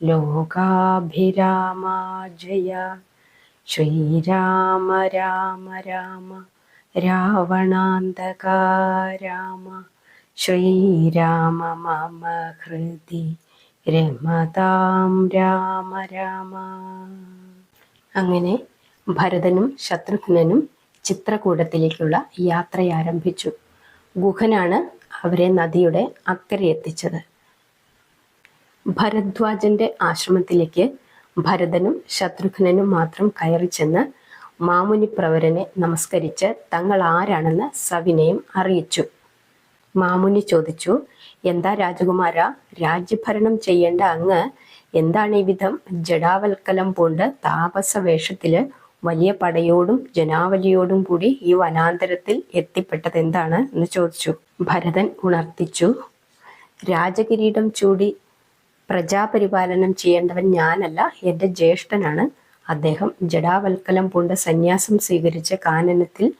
ലോകാഭിരാമ ജയ. ശ്രീരാമ രാമ രാമ രാവണാന്തക രാമ. ശ്രീരാമ മമ ഹൃദി രമതാം രാമ രാമ. അങ്ങനെ ഭരതനും ശത്രുഘ്നനും ചിത്രകൂടത്തിലേക്കുള്ള യാത്ര ആരംഭിച്ചു ഗുഹനാണ് അവരെ നദിയുടെ അക്കരെ എത്തിച്ചത്. ഭരദ്വാജന്റെ ആശ്രമത്തിലേക്ക് ഭരതനും ശത്രുഘ്നനും മാത്രം കയറി ചെന്ന് മാമുനിപ്രവരനെ നമസ്കരിച്ച് തങ്ങൾ ആരാണെന്ന് സവിനയം അറിയിച്ചു. മാമുനി ചോദിച്ചു എന്താ രാജകുമാര രാജ്യഭരണം ചെയ്യേണ്ട അങ്ങ് എന്താണ് ഈ വിധം ജഡാവൽക്കലം പൂണ്ട് താപസ വേഷത്തിൽ വലിയ പടയോടും ജനാവലിയോടും കൂടി ഈ വനാന്തരത്തിൽ എത്തിപ്പെട്ടത് എന്താണ്? എന്ന് ചോദിച്ചു. ഭരതൻ ഉണർത്തിച്ചു രാജകിരീടം ചൂടി പ്രജാപരിപാലനം ചെയ്യേണ്ടവൻ ഞാനല്ല എന്റെ ജ്യേഷ്ഠനാണ്. അദ്ദേഹം ജഡാവൽക്കലം പൂണ്ട സന്യാസം സ്വീകരിച്ച് കാനനത്തിൽ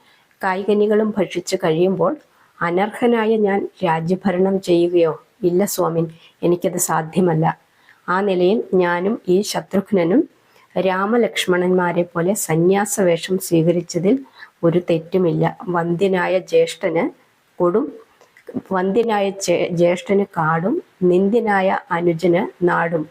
കായികനികളും ഭക്ഷിച്ച് കഴിയുമ്പോൾ അനർഹനായ ഞാൻ രാജ്യഭരണം ചെയ്യുകയോ? ഇല്ല സ്വാമിൻ എനിക്കത് സാധ്യമല്ല. ആ നിലയിൽ ഞാനും ഈ ശത്രുഘ്നനും രാമലക്ഷ്മണന്മാരെ പോലെ സന്യാസവേഷം സ്വീകരിച്ചതിൽ ഒരു തെറ്റുമില്ല. വന്ധ്യനായ ജ്യേഷ്ഠന് കൊടും വന്ധ്യനായ ജ്യേഷ്ഠന് കാടും നിന്ദ്യനായ അനുജന് നാടും.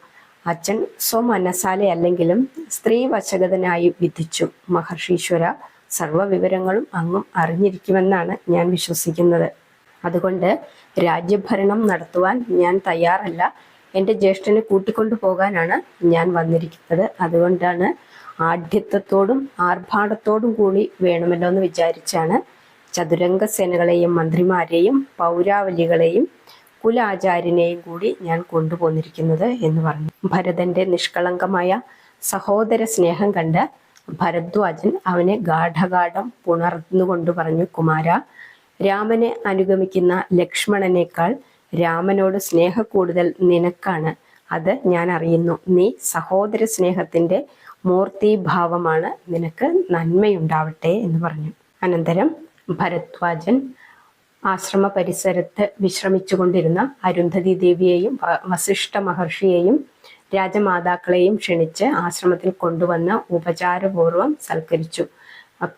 അച്ഛൻ സ്വമനസാലയല്ലെങ്കിലും സ്ത്രീ വശഗതനായി വിധിച്ചു. മഹർഷീശ്വര സർവവിവരങ്ങളും അങ്ങും അറിഞ്ഞിരിക്കുമെന്നാണ് ഞാൻ വിശ്വസിക്കുന്നത്. അതുകൊണ്ട് രാജ്യഭരണം നടത്തുവാൻ ഞാൻ തയ്യാറല്ല. എന്റെ ജ്യേഷ്ഠനെ കൂട്ടിക്കൊണ്ടു പോകാനാണ് ഞാൻ വന്നിരിക്കുന്നത്. അതുകൊണ്ടാണ് ആഢ്യത്വത്തോടും ആർഭാടത്തോടും കൂടി വേണമല്ലോ എന്ന് വിചാരിച്ചാണ് ചതുരംഗ സേനകളെയും മന്ത്രിമാരെയും പൗരാവലികളെയും കുലാചാര്യനെയും കൂടി ഞാൻ കൊണ്ടുപോന്നിരിക്കുന്നത് എന്ന് പറഞ്ഞു. ഭരതന്റെ നിഷ്കളങ്കമായ സഹോദര സ്നേഹം കണ്ട് ഭരദ്വാജൻ അവനെ ഗാഠഗാഠം പുണർന്നുകൊണ്ട് പറഞ്ഞു കുമാര രാമനെ അനുഗമിക്കുന്ന ലക്ഷ്മണനേക്കാൾ രാമനോട് സ്നേഹ കൂടുതൽ നിനക്കാണ്. അത് ഞാൻ അറിയുന്നു. നീ സഹോദര സ്നേഹത്തിന്റെ മൂർത്തിഭാവമാണ്. നിനക്ക് നന്മയുണ്ടാവട്ടെ എന്ന് പറഞ്ഞു. അനന്തരം ഭരദ്വാജൻ ആശ്രമ പരിസരത്ത് വിശ്രമിച്ചുകൊണ്ടിരുന്ന അരുന്ധതി ദേവിയെയും വസിഷ്ഠ മഹർഷിയെയും രാജമാതാക്കളെയും ക്ഷണിച്ച് ആശ്രമത്തിൽ കൊണ്ടുവന്ന് ഉപചാരപൂർവം സൽക്കരിച്ചു.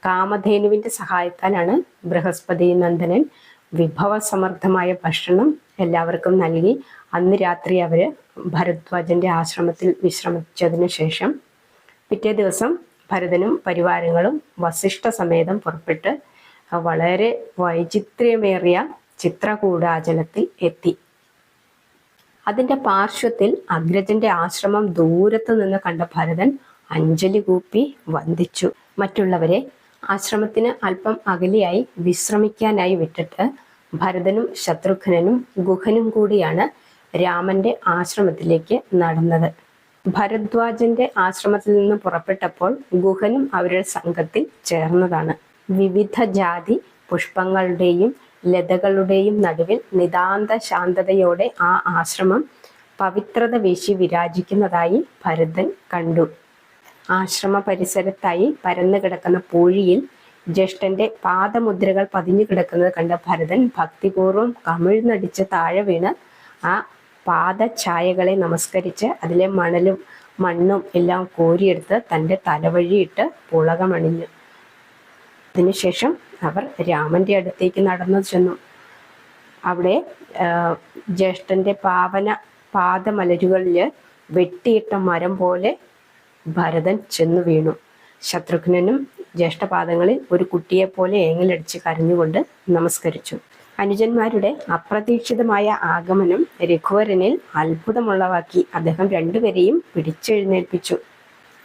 കാമധേനുവിന്റെ സഹായത്താലാണ് ബൃഹസ്പതി നന്ദനൻ വിഭവസമർത്ഥമായ ഭക്ഷണം എല്ലാവർക്കും നൽകി. അന്ന് രാത്രി അവർ ഭരദ്വാജന്റെ ആശ്രമത്തിൽ വിശ്രമിച്ചതിനു ശേഷം പിറ്റേ ദിവസം ഭരതനും പരിവാരങ്ങളും വസിഷ്ഠ സമേതം പുറപ്പെട്ട് വളരെ വൈചിത്ര്യമേറിയ ചിത്രകൂടാചലത്തിൽ എത്തി. അതിന്റെ പാർശ്വത്തിൽ അഗ്രജന്റെ ആശ്രമം ദൂരത്തു നിന്ന് കണ്ട ഭരതൻ അഞ്ജലി കൂപ്പി വന്ദിച്ചു. മറ്റുള്ളവരെ ആശ്രമത്തിന് അല്പം അകലെയായി വിശ്രമിക്കാനായി വിട്ടിട്ട് ഭരതനും ശത്രുഘ്നനും ഗുഹനും കൂടിയാണ് രാമന്റെ ആശ്രമത്തിലേക്ക് നടന്നത്. ഭരദ്വാജന്റെ ആശ്രമത്തിൽ നിന്ന് പുറപ്പെട്ടപ്പോൾ ഗുഹനും അവരുടെ സംഘത്തിൽ ചേർന്നതാണ്. വിവിധ ജാതി പുഷ്പങ്ങളുടെയും ലതകളുടെയും നടുവിൽ നിതാന്ത ശാന്തതയോടെ ആ ആശ്രമം പവിത്രത വീശി വിരാജിക്കുന്നതായി ഭരതൻ കണ്ടു. ആശ്രമ പരിസരത്തായി പരന്നു കിടക്കുന്ന പൂഴിയിൽ ജ്യേഷ്ഠന്റെ പാദമുദ്രകൾ പതിഞ്ഞു കിടക്കുന്നത് കണ്ട ഭരതൻ ഭക്തിപൂർവം കമിഴ്ന്നടിച്ച് താഴെ വീണ് ആ പാദഛായകളെ നമസ്കരിച്ച് അതിലെ മണലും മണ്ണും എല്ലാം കോരിയെടുത്ത് തന്റെ തലവഴിയിട്ട് പുളകമണിഞ്ഞു. അതിനുശേഷം അവർ രാമന്റെ അടുത്തേക്ക് നടന്നു ചെന്നു. അവിടെ ജ്യേഷ്ഠന്റെ പാവന പാദമലരുകളിൽ വെട്ടിയിട്ട മരം പോലെ ഭരതൻ ചെന്നു വീണു. ശത്രുഘ്നനും ജ്യേഷ്ഠപാദങ്ങളിൽ ഒരു കുട്ടിയെ പോലെ ഏങ്ങലടിച്ച് കരഞ്ഞുകൊണ്ട് നമസ്കരിച്ചു. അനുജന്മാരുടെ അപ്രതീക്ഷിതമായ ആഗമനം രഘുവരനിൽ അത്ഭുതമുള്ളവാക്കി അദ്ദേഹം രണ്ടുപേരെയും പിടിച്ചെഴുന്നേൽപ്പിച്ചു.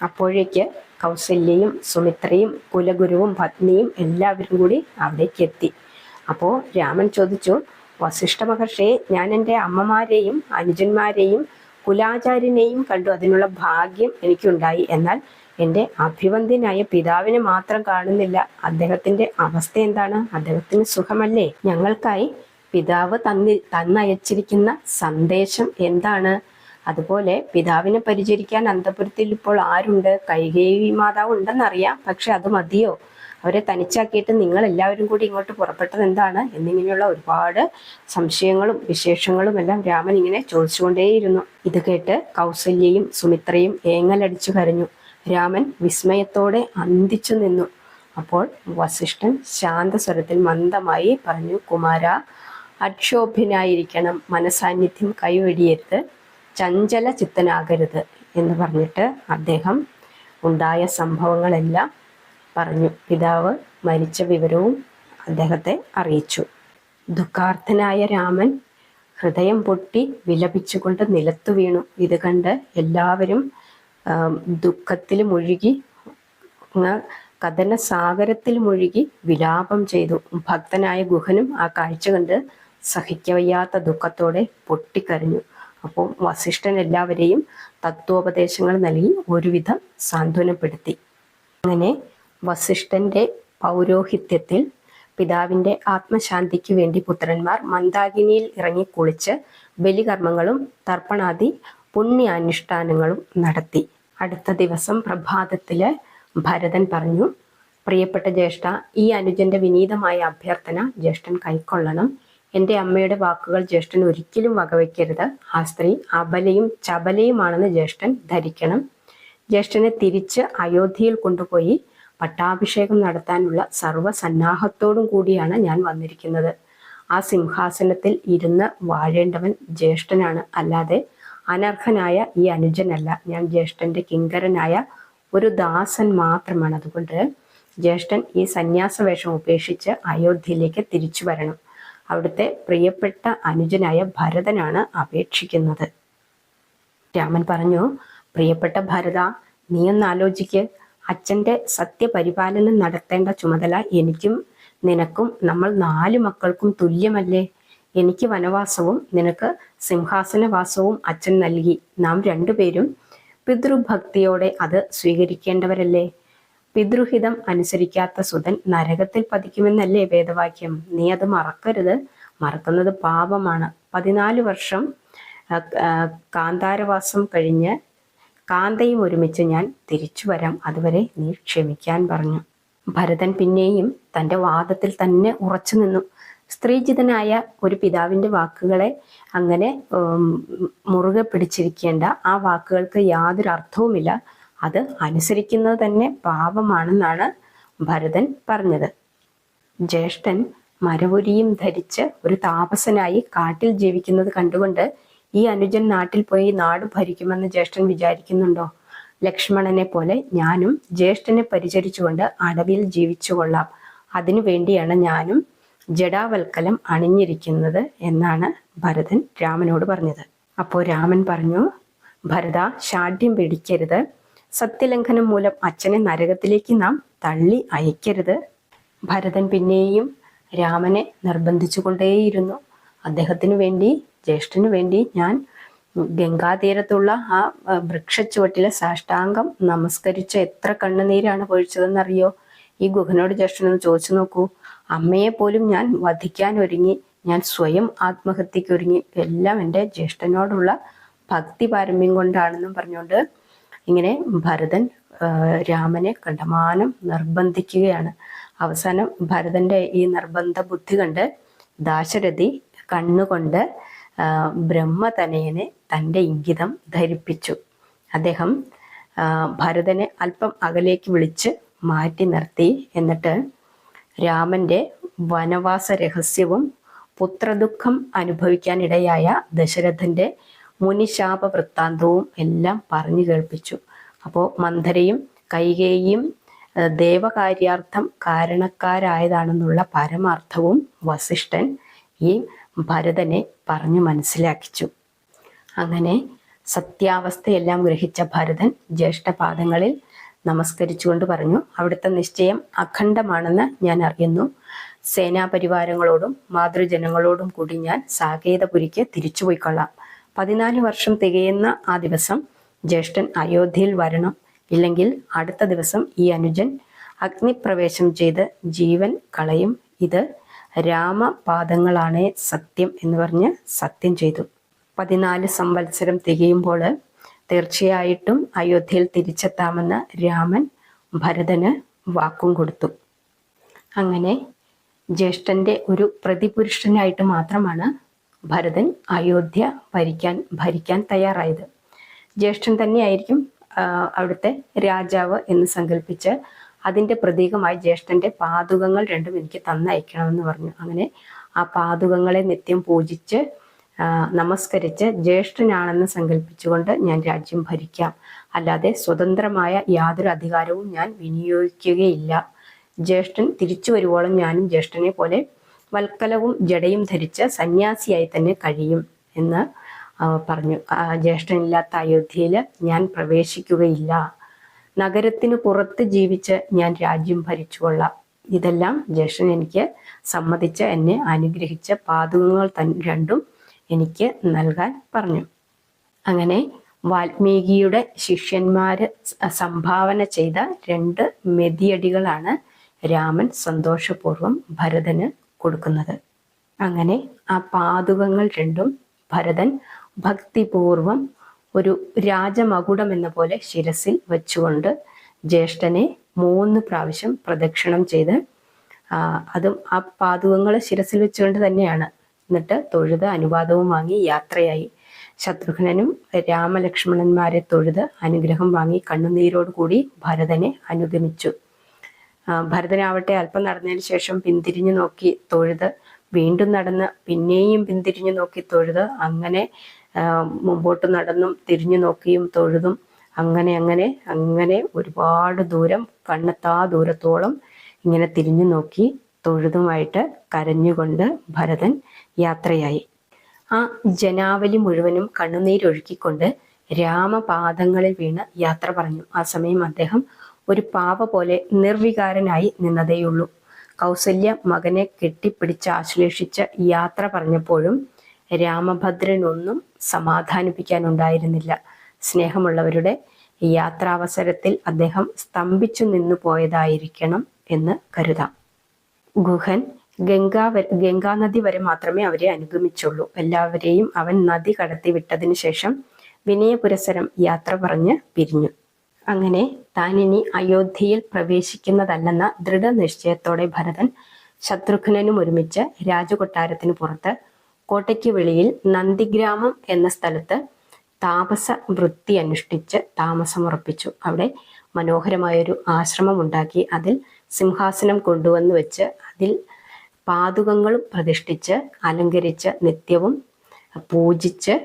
അപ്പോഴേക്ക് കൗസല്യയും സുമിത്രയും കുലഗുരുവും പത്നിയും എല്ലാവരും കൂടി അവിടേക്ക് എത്തി. അപ്പോൾ രാമൻ ചോദിച്ചു വസിഷ്ഠ മഹർഷിയെ ഞാൻ എന്റെ അമ്മമാരെയും അനുജന്മാരെയും കുലാചാര്യനെയും കണ്ടു. അതിനുള്ള ഭാഗ്യം എനിക്കുണ്ടായി. എന്നാൽ എന്റെ അഭിവന്ദ്യനായ പിതാവിനെ മാത്രം കാണുന്നില്ല. അദ്ദേഹത്തിന്റെ അവസ്ഥ എന്താണ്? അദ്ദേഹത്തിന് സുഖമല്ലേ? ഞങ്ങൾക്കായി പിതാവ് തന്നി തന്നയച്ചിരിക്കുന്ന സന്ദേശം എന്താണ്? അതുപോലെ പിതാവിനെ പരിചരിക്കാൻ അന്തപുരത്തിൽ ഇപ്പോൾ ആരുണ്ട്? കൈകേവി മാതാവ് ഉണ്ടെന്നറിയാം പക്ഷെ അത് മതിയോ? അവരെ തനിച്ചാക്കിയിട്ട് നിങ്ങൾ എല്ലാവരും കൂടി ഇങ്ങോട്ട് പുറപ്പെട്ടത് എന്താണ്? എന്നിങ്ങനെയുള്ള ഒരുപാട് സംശയങ്ങളും വിശേഷങ്ങളും എല്ലാം രാമൻ ഇങ്ങനെ ചോദിച്ചുകൊണ്ടേയിരുന്നു. ഇത് കേട്ട് കൗസല്യയും സുമിത്രയും ഏങ്ങലടിച്ചു കരഞ്ഞു. രാമൻ വിസ്മയത്തോടെ അന്തിച്ചു നിന്നു. അപ്പോൾ വസിഷ്ഠൻ ശാന്തസ്വരത്തിൽ മന്ദമായി പറഞ്ഞു കുമാര അക്ഷോഭ്യനായിരിക്കണം. മനസാന്നിധ്യം കൈവെടിയരുത്. ചഞ്ചല ചിത്തനാകരുത് എന്ന് പറഞ്ഞിട്ട് അദ്ദേഹം ഉണ്ടായ സംഭവങ്ങളെല്ലാം പറഞ്ഞു. പിതാവ് മരിച്ച വിവരവും അദ്ദേഹത്തെ അറിയിച്ചു. ദുഃഖാർത്ഥനായ രാമൻ ഹൃദയം പൊട്ടി വിലപിച്ചുകൊണ്ട് നിലത്തു വീണു. ഇത് കണ്ട് എല്ലാവരും ദുഃഖത്തിൽ മുഴുകി കഥന സാഗരത്തിൽ മുഴുകി വിലാപം ചെയ്തു. ഭക്തനായ ഗുഹനും ആ കാഴ്ച കണ്ട് സഹിക്കവയ്യാത്ത ദുഃഖത്തോടെ പൊട്ടിക്കരഞ്ഞു. അപ്പോൾ വസിഷ്ഠൻ എല്ലാവരെയും തത്വോപദേശങ്ങൾ നൽകി ഒരുവിധം സാന്ത്വനപ്പെടുത്തി. അങ്ങനെ വസിഷ്ഠന്റെ പൗരോഹിത്യത്തിൽ പിതാവിന്റെ ആത്മശാന്തിക്ക് വേണ്ടി പുത്രന്മാർ മന്ദാകിനിയിൽ ഇറങ്ങി കുളിച്ച് ബലികർമ്മങ്ങളും തർപ്പണാദി പുണ്യാനുഷ്ഠാനങ്ങളും നടത്തി. അടുത്ത ദിവസം പ്രഭാതത്തിൽ ഭരതൻ പറഞ്ഞു പ്രിയപ്പെട്ട ജ്യേഷ്ഠ ഈ അനുജന്റെ വിനീതമായ അഭ്യർത്ഥന ജ്യേഷ്ഠൻ കൈക്കൊള്ളണം. എന്റെ അമ്മയുടെ വാക്കുകൾ ജ്യേഷ്ഠൻ ഒരിക്കലും വകവയ്ക്കരുത് ആ സ്ത്രീ അബലയും ചബലയുമാണെന്ന് ജ്യേഷ്ഠൻ ധരിക്കണം. ജ്യേഷ്ഠനെ തിരിച്ച് അയോധ്യയിൽ കൊണ്ടുപോയി പട്ടാഭിഷേകം നടത്താനുള്ള സർവസന്നാഹത്തോടും കൂടിയാണ് ഞാൻ വന്നിരിക്കുന്നത്. ആ സിംഹാസനത്തിൽ ഇരുന്ന് വാഴേണ്ടവൻ ജ്യേഷ്ഠനാണ്. അല്ലാതെ അനർഹനായ ഈ അനുജനല്ല. ഞാൻ ജ്യേഷ്ഠന്റെ കിങ്കരനായ ഒരു ദാസൻ മാത്രമാണ്. അതുകൊണ്ട് ജ്യേഷ്ഠൻ ഈ സന്യാസവേഷം ഉപേക്ഷിച്ച് അയോധ്യയിലേക്ക് തിരിച്ചു വരണം. അവിടുത്തെ പ്രിയപ്പെട്ട അനുജനായ ഭരതനാണ് അപേക്ഷിക്കുന്നത്. രാമൻ പറഞ്ഞു പ്രിയപ്പെട്ട ഭരത നീ ഒന്ന് ആലോചിക്ക്. അച്ഛന്റെ സത്യപരിപാലനം നടത്തേണ്ട ചുമതല എനിക്കും നിനക്കും നമ്മൾ നാല് മക്കൾക്കും തുല്യമല്ലേ? എനിക്ക് വനവാസവും നിനക്ക് സിംഹാസനവാസവും അച്ഛൻ നൽകി. നാം രണ്ടുപേരും പിതൃഭക്തിയോടെ അത് സ്വീകരിക്കേണ്ടവരല്ലേ? പിതൃഹിതം അനുസരിക്കാത്ത സുതൻ നരകത്തിൽ പതിക്കുമെന്നല്ലേ വേദവാക്യം? നീ അത് മറക്കരുത്. മറക്കുന്നത് പാപമാണ്. പതിനാല് വർഷം കാന്താരവാസം കഴിഞ്ഞ് കാന്തയും ഒരുമിച്ച് ഞാൻ തിരിച്ചു വരാം. അതുവരെ നീ ക്ഷമിക്കാൻ പറഞ്ഞു. ഭരതൻ പിന്നെയും തന്റെ വാദത്തിൽ തന്നെ ഉറച്ചു നിന്നു. സ്ത്രീജിതനായ ഒരു പിതാവിന്റെ വാക്കുകളെ അങ്ങനെ മുറുകെ പിടിച്ചിരിക്കേണ്ട ആ വാക്കുകൾക്ക് യാതൊരു അർത്ഥവുമില്ല. അത് അനുസരിക്കുന്നത് തന്നെ പാപമാണെന്നാണ് ഭരതൻ പറഞ്ഞത്. ജ്യേഷ്ഠൻ മരവുരിയും ധരിച്ച് ഒരു താപസനായി കാട്ടിൽ ജീവിക്കുന്നത് കണ്ടുകൊണ്ട് ഈ അനുജൻ നാട്ടിൽ പോയി നാട് ഭരിക്കുമെന്ന് ജ്യേഷ്ഠൻ വിചാരിക്കുന്നുണ്ടോ? ലക്ഷ്മണനെ പോലെ ഞാനും ജ്യേഷ്ഠനെ പരിചരിച്ചുകൊണ്ട് അടവിൽ ജീവിച്ചു കൊള്ളാം. അതിനു വേണ്ടിയാണ് ഞാനും ജഡാവൽക്കലം അണിഞ്ഞിരിക്കുന്നത് എന്നാണ് ഭരതൻ രാമനോട് പറഞ്ഞത്. അപ്പോൾ രാമൻ പറഞ്ഞു ഭരത ഷാഢ്യം പിടിക്കരുത്. സത്യലംഘനം മൂലം അച്ഛനെ നരകത്തിലേക്ക് നാം തള്ളി അയക്കരുത്. ഭരതൻ പിന്നെയും രാമനെ നിർബന്ധിച്ചുകൊണ്ടേയിരുന്നു അദ്ദേഹത്തിനു വേണ്ടി ജ്യേഷ്ഠനു വേണ്ടി ഞാൻ ഗംഗാതീരത്തുള്ള ആ വൃക്ഷച്ചുവട്ടിലെ സാഷ്ടാംഗം നമസ്കരിച്ച എത്ര കണ്ണുനീരാണ് പൊഴിച്ചതെന്നറിയോ? ഈ ഗുഹനോട് ജ്യേഷ്ഠനൊന്ന് ചോദിച്ചു നോക്കൂ. അമ്മയെ പോലും ഞാൻ വധിക്കാൻ ഒരുങ്ങി ഞാൻ സ്വയം ആത്മഹത്യക്ക് ഒരുങ്ങി എല്ലാം എന്റെ ജ്യേഷ്ഠനോടുള്ള ഭക്തി പാരമ്യം കൊണ്ടാണെന്നും പറഞ്ഞുകൊണ്ട് ഇങ്ങനെ ഭരതൻ രാമനെ കണ്ടമാനം നിർബന്ധിക്കുകയാണ്. അവസാനം ഭരതന്റെ ഈ നിർബന്ധ ബുദ്ധി കണ്ട് ദാശരഥി കണ്ണുകൊണ്ട് ബ്രഹ്മതനയനെ തന്റെ ഇംഗിതം ധരിപ്പിച്ചു. അദ്ദേഹം ഭരതനെ അല്പം അകലേക്ക് വിളിച്ച് മാറ്റി നിർത്തി. എന്നിട്ട് രാമന്റെ വനവാസ രഹസ്യവും പുത്രദുഃഖം അനുഭവിക്കാനിടയായ ദശരഥന്റെ മുനിശാപ വൃത്താന്തവും എല്ലാം പറഞ്ഞു കേൾപ്പിച്ചു. അപ്പോൾ മന്ധരയും കൈകേയും ദേവകാര്യാർത്ഥം കാരണക്കാരായതാണെന്നുള്ള പരമാർത്ഥവും വസിഷ്ഠൻ ഈ ഭരതനെ പറഞ്ഞു മനസ്സിലാക്കിച്ചു. അങ്ങനെ സത്യാവസ്ഥയെല്ലാം ഗ്രഹിച്ച ഭരതൻ ജ്യേഷ്ഠപാദങ്ങളിൽ നമസ്കരിച്ചുകൊണ്ട് പറഞ്ഞു അവിടുത്തെ നിശ്ചയം അഖണ്ഡമാണെന്ന് ഞാൻ അറിയുന്നു. സേനാപരിവാരങ്ങളോടും മാതൃജനങ്ങളോടും കൂടി ഞാൻ സാകേതപുരിക്ക് തിരിച്ചുപോയിക്കൊള്ളാം. പതിനാല് വർഷം തികയുന്ന ആ ദിവസം ജ്യേഷ്ഠൻ അയോധ്യയിൽ വരണം. ഇല്ലെങ്കിൽ അടുത്ത ദിവസം ഈ അനുജൻ അഗ്നിപ്രവേശം ചെയ്ത് ജീവൻ കളയും. ഇത് രാമപാദങ്ങളാണേ സത്യം എന്ന് പറഞ്ഞ് സത്യം ചെയ്തു. പതിനാല് സംവത്സരം തികയുമ്പോൾ തീർച്ചയായിട്ടും അയോധ്യയിൽ തിരിച്ചെത്താമെന്ന് രാമൻ ഭരതന് വാക്കും കൊടുത്തു. അങ്ങനെ ജ്യേഷ്ഠന്റെ ഒരു പ്രതിപുരുഷനായിട്ട് മാത്രമാണ് ഭരതൻ അയോധ്യ ഭരിക്കാൻ ഭരിക്കാൻ തയ്യാറായത്. ജ്യേഷ്ഠൻ തന്നെയായിരിക്കും അവിടുത്തെ രാജാവ് എന്ന് സങ്കല്പിച്ച് അതിന്റെ പ്രതീകമായി ജ്യേഷ്ഠന്റെ പാതുകങ്ങൾ രണ്ടും എനിക്ക് തന്നയക്കണമെന്ന് പറഞ്ഞു. അങ്ങനെ ആ പാതുകങ്ങളെ നിത്യം പൂജിച്ച് നമസ്കരിച്ച് ജ്യേഷ്ഠനാണെന്ന് സങ്കല്പിച്ചുകൊണ്ട് ഞാൻ രാജ്യം ഭരിക്കാം. അല്ലാതെ സ്വതന്ത്രമായ യാതൊരു അധികാരവും ഞാൻ വിനിയോഗിക്കുകയില്ല. ജ്യേഷ്ഠൻ തിരിച്ചു വരുവോളം ഞാനും ജ്യേഷ്ഠനെ പോലെ വൽക്കലവും ജടയും ധരിച്ച് സന്യാസിയായി തന്നെ കഴിയും എന്ന് പറഞ്ഞു. ജ്യേഷ്ഠനില്ലാത്ത അയോധ്യയിൽ ഞാൻ പ്രവേശിക്കുകയില്ല. നഗരത്തിന് പുറത്ത് ജീവിച്ച് ഞാൻ രാജ്യം ഭരിച്ചുകൊള്ളാം. ഇതെല്ലാം ജ്യേഷ്ഠൻ എനിക്ക് സമ്മതിച്ച് എന്നെ അനുഗ്രഹിച്ച പാതകങ്ങൾ തൻ രണ്ടും എനിക്ക് നൽകാൻ പറഞ്ഞു. അങ്ങനെ വാൽമീകിയുടെ ശിഷ്യന്മാര് സംഭാവന ചെയ്ത രണ്ട് മെതിയടികളാണ് രാമൻ സന്തോഷപൂർവം ഭരതന് കൊടുക്കുന്നത്. അങ്ങനെ ആ പാതുകങ്ങൾ രണ്ടും ഭരതൻ ഭക്തിപൂർവം ഒരു രാജമകുടം എന്ന പോലെ ശിരസിൽ വെച്ചുകൊണ്ട് ജ്യേഷ്ഠനെ മൂന്ന് പ്രാവശ്യം പ്രദക്ഷിണം ചെയ്ത് അതും ആ പാതുകങ്ങൾ ശിരസിൽ വെച്ചുകൊണ്ട് തന്നെയാണ്. എന്നിട്ട് തൊഴുത് അനുവാദവും വാങ്ങി യാത്രയായി. ശത്രുഘ്നനും രാമലക്ഷ്മണന്മാരെ തൊഴുത് അനുഗ്രഹം വാങ്ങി കണ്ണുനീരോടുകൂടി ഭരതനെ അനുഗമിച്ചു. ഭരതനാവട്ടെ അല്പം നടന്നതിന് ശേഷം പിന്തിരിഞ്ഞു നോക്കി തൊഴുത് വീണ്ടും നടന്ന് പിന്നെയും പിന്തിരിഞ്ഞു നോക്കി തൊഴുത് അങ്ങനെ മുമ്പോട്ട് നടന്നും തിരിഞ്ഞു നോക്കിയും തൊഴുതും അങ്ങനെ അങ്ങനെ അങ്ങനെ ഒരുപാട് ദൂരം കണ്ണെത്താ ദൂരത്തോളം ഇങ്ങനെ തിരിഞ്ഞു നോക്കി തൊഴുതുമായിട്ട് കരഞ്ഞുകൊണ്ട് ഭരതൻ യാത്രയായി. ആ ജനാവലി മുഴുവനും കണ്ണുനീരൊഴുക്കിക്കൊണ്ട് രാമപാദങ്ങളിൽ വീണ് യാത്ര പറഞ്ഞു. ആ സമയം അദ്ദേഹം ഒരു പാവ പോലെ നിർവികാരനായി നിന്നതേയുള്ളൂ. കൗസല്യ മകനെ കെട്ടിപ്പിടിച്ച് ആശ്ലേഷിച്ച് യാത്ര പറഞ്ഞപ്പോഴും രാമഭദ്രനൊന്നും സമാധാനിപ്പിക്കാനുണ്ടായിരുന്നില്ല. സ്നേഹമുള്ളവരുടെ യാത്രാവസരത്തിൽ അദ്ദേഹം സ്തംഭിച്ചു നിന്നു പോയതായിരിക്കണം എന്ന് കരുതാം. ഗുഹൻ ഗംഗാ ഗംഗാനദി വരെ മാത്രമേ അവരെ അനുഗമിച്ചുള്ളൂ. എല്ലാവരെയും അവൻ നദി കടത്തി വിട്ടതിനു ശേഷം വിനയപുരസരം യാത്ര പറഞ്ഞ് പിരിഞ്ഞു. അങ്ങനെ താൻ ഇനി അയോധ്യയിൽ പ്രവേശിക്കുന്നതല്ലെന്ന ദൃഢനിശ്ചയത്തോടെ ഭരതൻ ശത്രുഘ്നനും ഒരുമിച്ച് രാജകൊട്ടാരത്തിന് പുറത്ത് കോട്ടയ്ക്ക് വെളിയിൽ നന്ദിഗ്രാമം എന്ന സ്ഥലത്ത് താപസ വൃത്തി അനുഷ്ഠിച്ച് താമസമുറപ്പിച്ചു. അവിടെ മനോഹരമായൊരു ആശ്രമം ഉണ്ടാക്കി അതിൽ സിംഹാസനം കൊണ്ടുവന്ന് വെച്ച് അതിൽ പാതുകങ്ങളും പ്രതിഷ്ഠിച്ച് അലങ്കരിച്ച് നിത്യവും പൂജിച്ച്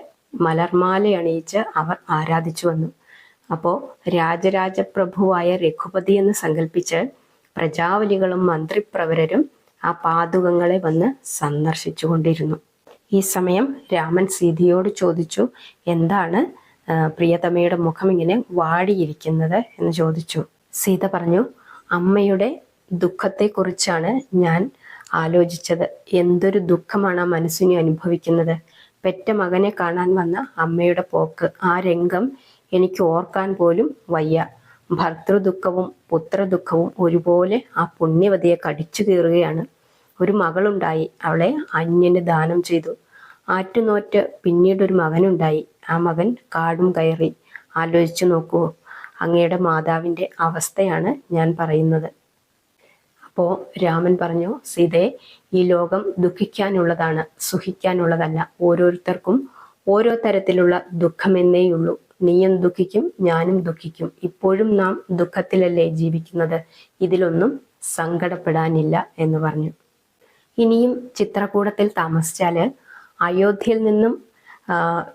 മലർമാല അണിയിച്ച് അവർ ആരാധിച്ചു വന്നു. അപ്പോൾ രാജരാജപ്രഭുവായ രഘുപതി എന്ന് സങ്കല്പിച്ച് പ്രജാവലികളും മന്ത്രിപ്രവരരും ആ പാതുകങ്ങളെ വന്ന് സന്ദർശിച്ചു കൊണ്ടിരുന്നു ഈ സമയം രാമൻ സീതയോട് ചോദിച്ചു എന്താണ് പ്രിയതമയുടെ മുഖം ഇങ്ങനെ വാടിയിരിക്കുന്നത്? എന്ന് ചോദിച്ചു. സീത പറഞ്ഞു അമ്മയുടെ ദുഃഖത്തെക്കുറിച്ചാണ് ഞാൻ ആലോചിച്ചത്. എന്തൊരു ദുഃഖമാണ് ആ മനസ്സിനെ അനുഭവിക്കുന്നത്? പെറ്റ മകനെ കാണാൻ വന്ന അമ്മയുടെ പോക്ക് ആ രംഗം എനിക്ക് ഓർക്കാൻ പോലും വയ്യ. ഭർത്തൃദുഃഖവും പുത്രദുഃഖവും ഒരുപോലെ ആ പുണ്യവതിയെ കടിച്ചു കീറുകയാണ്. ഒരു മകളുണ്ടായി. അവളെ അന്യന് ദാനം ചെയ്തു. ആറ്റുനോറ്റ് പിന്നീട് ഒരു മകനുണ്ടായി. ആ മകൻ കാടും കയറി. ആലോചിച്ചു നോക്കൂ. അങ്ങയുടെ മാതാവിന്റെ അവസ്ഥയാണ് ഞാൻ പറയുന്നത്. അപ്പോൾ രാമൻ പറഞ്ഞു സീതയെ ഈ ലോകം ദുഃഖിക്കാനുള്ളതാണ്. സുഖിക്കാനുള്ളതല്ല. ഓരോരുത്തർക്കും ഓരോ തരത്തിലുള്ള ദുഃഖമെന്നേയുള്ളൂ. നീയും ദുഃഖിക്കും ഞാനും ദുഃഖിക്കും. ഇപ്പോഴും നാം ദുഃഖത്തിലല്ലേ ജീവിക്കുന്നത്? ഇതിലൊന്നും സങ്കടപ്പെടാനില്ല എന്ന് പറഞ്ഞു. ഇനിയും ചിത്രകൂടത്തിൽ താമസിച്ചാൽ അയോധ്യയിൽ നിന്നും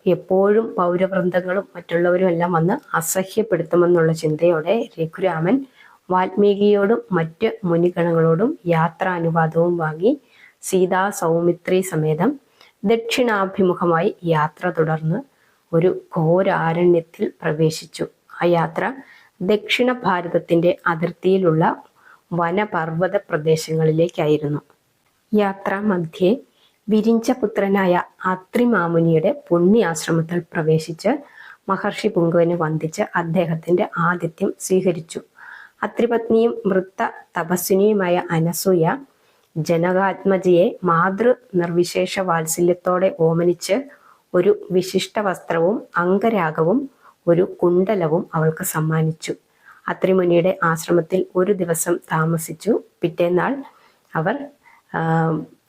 എപ്പോഴും പൗരവൃന്ദങ്ങളും മറ്റുള്ളവരും എല്ലാം വന്ന് അസഹ്യപ്പെടുത്തുമെന്നുള്ള ചിന്തയോടെ രഘുരാമൻ വാൽമീകിയോടും മറ്റ് മുനിഗണങ്ങളോടും യാത്രാനുവാദവും വാങ്ങി സീതാ സൗമിത്രി സമേതം ദക്ഷിണാഭിമുഖമായി യാത്ര തുടർന്ന് ഒരു ഘോരാരണ്യത്തിൽ പ്രവേശിച്ചു. ആ യാത്ര ദക്ഷിണ ഭാരതത്തിന്റെ അതിർത്തിയിലുള്ള വനപർവത പ്രദേശങ്ങളിലേക്കായിരുന്നു യാത്രാ മധ്യേ വിരിഞ്ചപുത്രനായ അത്രിമാമുനിയുടെ പുണ്യാശ്രമത്തിൽ പ്രവേശിച്ച് മഹർഷി പുങ്കുവിനെ വന്ദിച്ച് അദ്ദേഹത്തിന്റെ ആതിഥ്യം സ്വീകരിച്ചു. അത്രിപത്നിയും വൃത്ത തപസ്വിനിയുമായ അനസൂയ ജനകാത്മജിയെ മാതൃ നിർവിശേഷ വാത്സല്യത്തോടെ ഓമനിച്ച് ഒരു വിശിഷ്ട വസ്ത്രവും അംഗരാഗവും ഒരു കുണ്ടലവും അവൾക്ക് സമ്മാനിച്ചു. അത്രിമുനിയുടെ ആശ്രമത്തിൽ ഒരു ദിവസം താമസിച്ചു. പിറ്റേന്നാൾ അവർ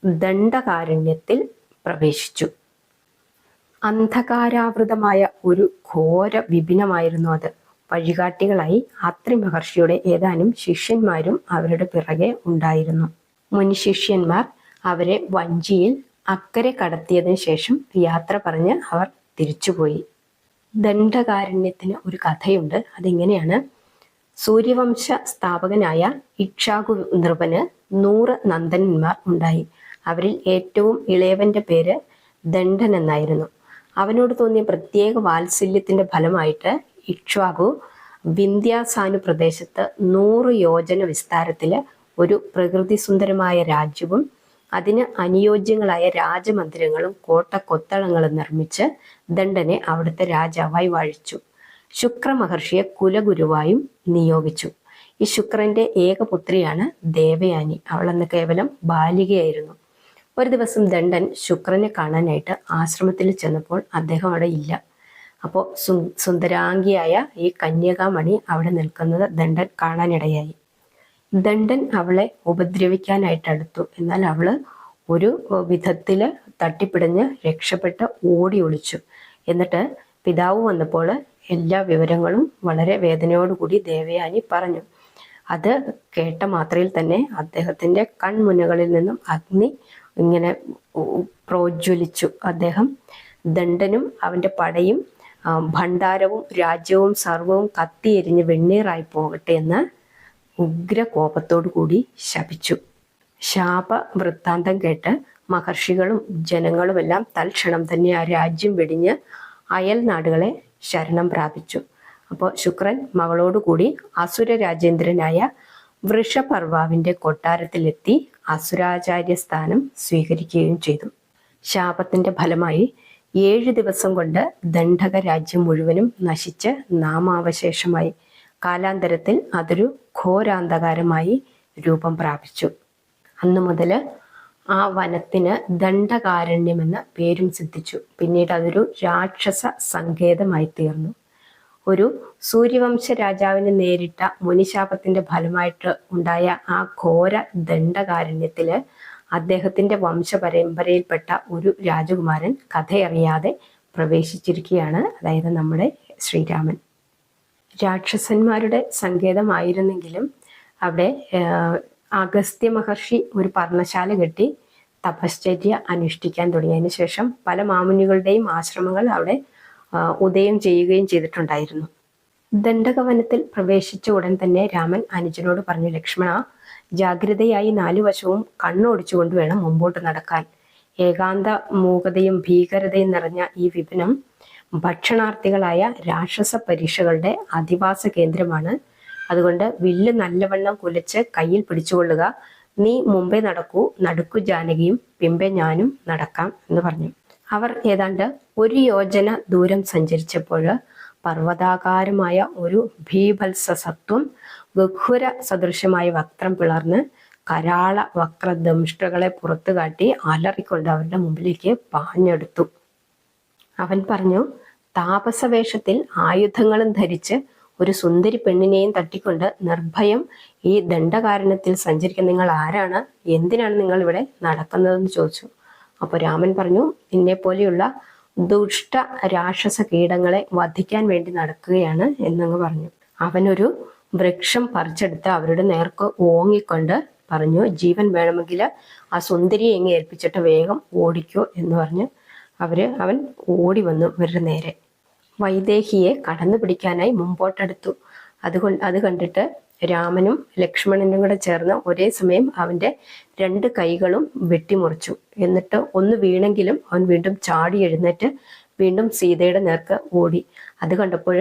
ദണ്ഡകാരുണ്യത്തിൽ പ്രവേശിച്ചു. അന്ധകാരാവൃതമായ ഒരു ഘോര വിപിനമായിരുന്നു അത്. വഴികാട്ടികളായി അത്രി മഹർഷിയുടെ ഏതാനും ശിഷ്യന്മാരും അവരുടെ പിറകെ ഉണ്ടായിരുന്നു. മുൻ ശിഷ്യന്മാർ അവരെ വഞ്ചിയിൽ അക്കരെ കടത്തിയതിനു ശേഷം യാത്ര പറഞ്ഞ് അവർ തിരിച്ചുപോയി. ദണ്ഡകാരണ്യത്തിന് ഒരു കഥയുണ്ട്. അതിങ്ങനെയാണ്? സൂര്യവംശ സ്ഥാപകനായ ഇക്ഷാകു നൃപന് നൂറ് നന്ദനന്മാർ ഉണ്ടായി. അവരിൽ ഏറ്റവും ഇളയവന്റെ പേര് ദണ്ഡൻ എന്നായിരുന്നു. അവനോട് തോന്നിയ പ്രത്യേക വാത്സല്യത്തിന്റെ ഫലമായിട്ട് ഇക്ഷ്വാകു വിന്ധ്യാസാനു പ്രദേശത്ത് നൂറ് യോജന വിസ്താരത്തിൽ ഒരു പ്രകൃതി സുന്ദരമായ രാജ്യവും അതിന് അനുയോജ്യങ്ങളായ രാജമന്ദിരങ്ങളും കോട്ടക്കൊത്തളങ്ങളും നിർമ്മിച്ച് ദണ്ഡനെ അവിടുത്തെ രാജാവായി വാഴിച്ചു. ശുക്രമഹർഷിയെ കുലഗുരുവായും നിയോഗിച്ചു. ഈ ശുക്രന്റെ ഏകപുത്രിയാണ് ദേവയാനി. അവളന്ന് കേവലം ബാലികയായിരുന്നു. ഒരു ദിവസം ദണ്ഡൻ ശുക്രനെ കാണാനായിട്ട് ആശ്രമത്തിൽ ചെന്നപ്പോൾ അദ്ദേഹം അവിടെ ഇല്ല. അപ്പോൾ സുന്ദരാംഗിയായ ഈ കന്യകാമണി അവിടെ നിൽക്കുന്നത് ദണ്ഡൻ കാണാനിടയായി. ദണ്ഡൻ അവളെ ഉപദ്രവിക്കാനായിട്ട് അടുത്തു എന്നാൽ അവൾ ഒരു വിധത്തിൽ തട്ടിപ്പിടഞ്ഞ് രക്ഷപ്പെട്ട് ഓടി ഒളിച്ചു. എന്നിട്ട് പിതാവ് വന്നപ്പോൾ എല്ലാ വിവരങ്ങളും വളരെ വേദനയോടുകൂടി ദേവയാനി പറഞ്ഞു. അത് കേട്ട മാത്രയിൽ തന്നെ അദ്ദേഹത്തിന്റെ കൺമുനകളിൽ നിന്നും അഗ്നി ഇങ്ങനെ പ്രോജ്വലിച്ചു. അദ്ദേഹം ദണ്ഡനും അവന്റെ പടയും ഭണ്ഡാരവും രാജ്യവും സർവവും കത്തിയെരിഞ്ഞ് വെണ്ണീറായി പോകട്ടെ എന്ന് ഉഗ്ര കോപത്തോടു കൂടി ശപിച്ചു. ശാപ വൃത്താന്തം കേട്ട് മഹർഷികളും ജനങ്ങളുമെല്ലാം തൽക്ഷണം തന്നെ ആ രാജ്യം വെടിഞ്ഞ് അയൽ നാടുകളെ ശരണം പ്രാപിച്ചു. അപ്പോൾ ശുക്രൻ മകളോടുകൂടി അസുര രാജേന്ദ്രനായ വൃഷപർവാവിന്റെ കൊട്ടാരത്തിലെത്തി അസുരാചാര്യ സ്ഥാനം സ്വീകരിക്കുകയും ചെയ്തു. ശാപത്തിന്റെ ഫലമായി ഏഴ് ദിവസം കൊണ്ട് ദണ്ഡക രാജ്യം മുഴുവനും നശിച്ച് നാമാവശേഷമായി. കാലാന്തരത്തിൽ അതൊരു ഘോരാന്ധകാരമായി രൂപം പ്രാപിച്ചു. അന്നു മുതൽ ആ വനത്തിന് ദണ്ഡകാരണ്യമെന്ന പേരും സിദ്ധിച്ചു. പിന്നീട് അതൊരു രാക്ഷസ സങ്കേതമായി തീർന്നു. ഒരു സൂര്യവംശ രാജാവിന് നേരിട്ട മുനിശാപത്തിന്റെ ഫലമായിട്ട് ഉണ്ടായ ആ ഘോര ദണ്ഡകാരണ്യത്തിൽ അദ്ദേഹത്തിന്റെ വംശപരമ്പരയിൽപ്പെട്ട ഒരു രാജകുമാരൻ കഥയറിയാതെ പ്രവേശിച്ചിരിക്കുകയാണ്. അതായത് നമ്മുടെ ശ്രീരാമൻ. രാക്ഷസന്മാരുടെ സങ്കേതമായിരുന്നെങ്കിലും അവിടെ അഗസ്ത്യ മഹർഷി ഒരു പർണശാല കെട്ടി തപശ്ചര്യ അനുഷ്ഠിക്കാൻ തുടങ്ങിയതിനു ശേഷം പല മാമുനികളുടെയും ആശ്രമങ്ങൾ അവിടെ ഉദയം ചെയ്യുകയും ചെയ്തിട്ടുണ്ടായിരുന്നു. ദണ്ഡകവനത്തിൽ പ്രവേശിച്ച ഉടൻ തന്നെ രാമൻ അനുജനോട് പറഞ്ഞു ലക്ഷ്മണ ജാഗ്രതയായി നാലു വശവും കണ്ണോടിച്ചുകൊണ്ട് വേണം മുമ്പോട്ട് നടക്കാൻ. ഏകാന്ത മൂകതയും ഭീകരതയും നിറഞ്ഞ ഈ വിപിനം ഭക്ഷണാർത്ഥികളായ രാക്ഷസ പരീക്ഷകളുടെ അധിവാസ കേന്ദ്രമാണ്. അതുകൊണ്ട് വില്ല് നല്ലവണ്ണം കുലച്ച് കയ്യിൽ പിടിച്ചുകൊള്ളുക. നീ മുമ്പേ നടക്കൂ നടുക്കു ജാനകിയും പിമ്പെ ഞാനും നടക്കാം എന്ന് പറഞ്ഞു. അവർ ഏതാണ്ട് ഒരു യോജന ദൂരം സഞ്ചരിച്ചപ്പോൾ പർവതാകാരമായ ഒരു ഭീഭത്സ സത്വം ഗഹുര സദൃശമായ വക്രം പിളർന്ന് കരാള വക്രദംഷ്ടകളെ പുറത്തു കാട്ടി അലറിക്കൊണ്ട് അവരുടെ മുമ്പിലേക്ക് പാഞ്ഞെടുത്തു. അവൻ പറഞ്ഞു താപസവേഷത്തിൽ ആയുധങ്ങളും ധരിച്ച് ഒരു സുന്ദരി പെണ്ണിനെയും തട്ടിക്കൊണ്ട് നിർഭയം ഈ ദണ്ഡകാരണത്തിൽ സഞ്ചരിക്കുന്ന നിങ്ങൾ ആരാണ്? എന്തിനാണ് നിങ്ങൾ ഇവിടെ നടക്കുന്നതെന്ന് ചോദിച്ചു. അപ്പോൾ രാമൻ പറഞ്ഞു നിന്നെ പോലെയുള്ള ദുഷ്ട രാക്ഷസ കീടങ്ങളെ വധിക്കാൻ വേണ്ടി നടക്കുകയാണ് എന്നങ്ങ് പറഞ്ഞു. അവനൊരു വൃക്ഷം പറിച്ചെടുത്ത് അവരുടെ നേർക്ക് ഓങ്ങിക്കൊണ്ട് പറഞ്ഞു ജീവൻ വേണമെങ്കിൽ ആ സുന്ദരിയെ എങ്ങി ഏൽപ്പിച്ചിട്ട് വേഗം ഓടിക്കോ എന്ന് പറഞ്ഞ്. അവർ അവൻ ഓടി വന്നു ഇവരുടെ നേരെ. വൈദേഹിയെ കടന്നു പിടിക്കാനായി മുമ്പോട്ടെടുത്തു. അതുകൊണ്ട് അത് കണ്ടിട്ട് രാമനും ലക്ഷ്മണനും കൂടെ ചേർന്ന് ഒരേ സമയം അവന്റെ രണ്ട് കൈകളും വെട്ടിമുറിച്ചു. എന്നിട്ട് ഒന്ന് വീണെങ്കിലും അവൻ വീണ്ടും ചാടി എഴുന്നേറ്റ് വീണ്ടും സീതയുടെ നേർക്ക് ഓടി. അത് കണ്ടപ്പോൾ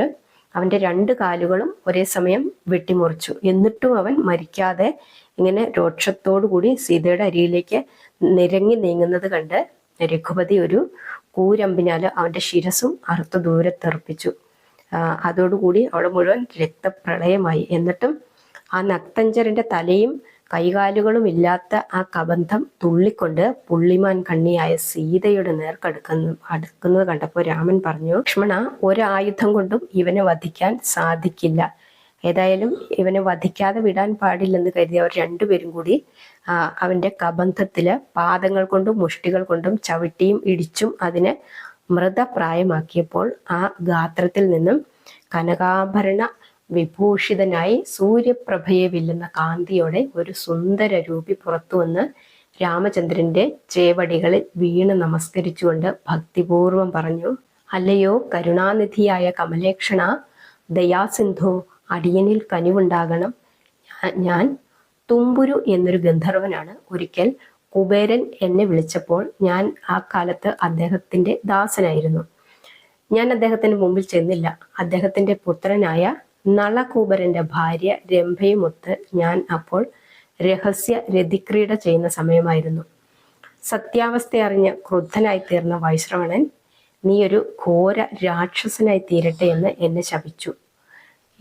അവന്റെ രണ്ട് കാലുകളും ഒരേ സമയം വെട്ടിമുറിച്ചു. എന്നിട്ടും അവൻ മരിക്കാതെ ഇങ്ങനെ രോക്ഷത്തോടു കൂടി സീതയുടെ അരിയിലേക്ക് നിരങ്ങി നീങ്ങുന്നത് കണ്ട് രഘുപതി ഒരു കൂരമ്പിനാൽ അവന്റെ ശിരസും അറുത്ത് ദൂരെ തെറിപ്പിച്ചു. അതോടുകൂടി അവിടെ മുഴുവൻ രക്തപ്രളയമായി. എന്നിട്ടും ആ നക്തഞ്ചരന്റെ തലയും കൈകാലുകളും ഇല്ലാത്ത ആ കബന്ധം തുള്ളിക്കൊണ്ട് പുള്ളിമാൻ കണ്ണിയായ സീതയുടെ നേർക്കടുക്കുന്നു അടുക്കുന്നത് കണ്ടപ്പോൾ രാമൻ പറഞ്ഞു ലക്ഷ്മണ ഒരായുധം കൊണ്ടും ഇവനെ വധിക്കാൻ സാധിക്കില്ല. ഏതായാലും ഇവനെ വധിക്കാതെ വിടാൻ പാടില്ലെന്ന് കരുതി അവർ രണ്ടുപേരും കൂടി അവന്റെ അവന്റെ കബന്ധത്തിൽ പാദങ്ങൾ കൊണ്ടും മുഷ്ടികൾ കൊണ്ടും ചവിട്ടിയും ഇടിച്ചും അതിനെ മൃതപ്രായമാക്കിയപ്പോൾ ആ ഗാത്രത്തിൽ നിന്നും കനകാഭരണ വിഭൂഷിതനായി സൂര്യപ്രഭയെ വില്ലുന്ന കാന്തിയോടെ ഒരു സുന്ദര രൂപി പുറത്തു വന്ന് രാമചന്ദ്രന്റെ ചേവടികളിൽ വീണ് നമസ്കരിച്ചുകൊണ്ട് ഭക്തിപൂർവം പറഞ്ഞു അല്ലയോ കരുണാനിധിയായ കമലേക്ഷണ ദയാസിന്ധു അടിയനിൽ കനിവുണ്ടാകണം. ഞാൻ തുമ്പുരു എന്നൊരു ഗന്ധർവനാണ്. ഒരിക്കൽ കുബേരൻ എന്നെ വിളിച്ചപ്പോൾ ഞാൻ ആ കാലത്ത് അദ്ദേഹത്തിന്റെ ദാസനായിരുന്നു. ഞാൻ അദ്ദേഹത്തിന് മുമ്പിൽ ചെന്നില്ല. അദ്ദേഹത്തിന്റെ പുത്രനായ നളകൂബരന്റെ ഭാര്യ രംഭയുമൊത്ത് ഞാൻ അപ്പോൾ രഹസ്യ രതിക്രീഡ ചെയ്യുന്ന സമയമായിരുന്നു. സത്യാവസ്ഥ അറിഞ്ഞ ക്രുദ്ധനായി തീർന്ന വൈശ്രവണൻ നീ ഒരു ഘോര രാക്ഷസനായി തീരട്ടെ എന്ന് എന്നെ ശപിച്ചു.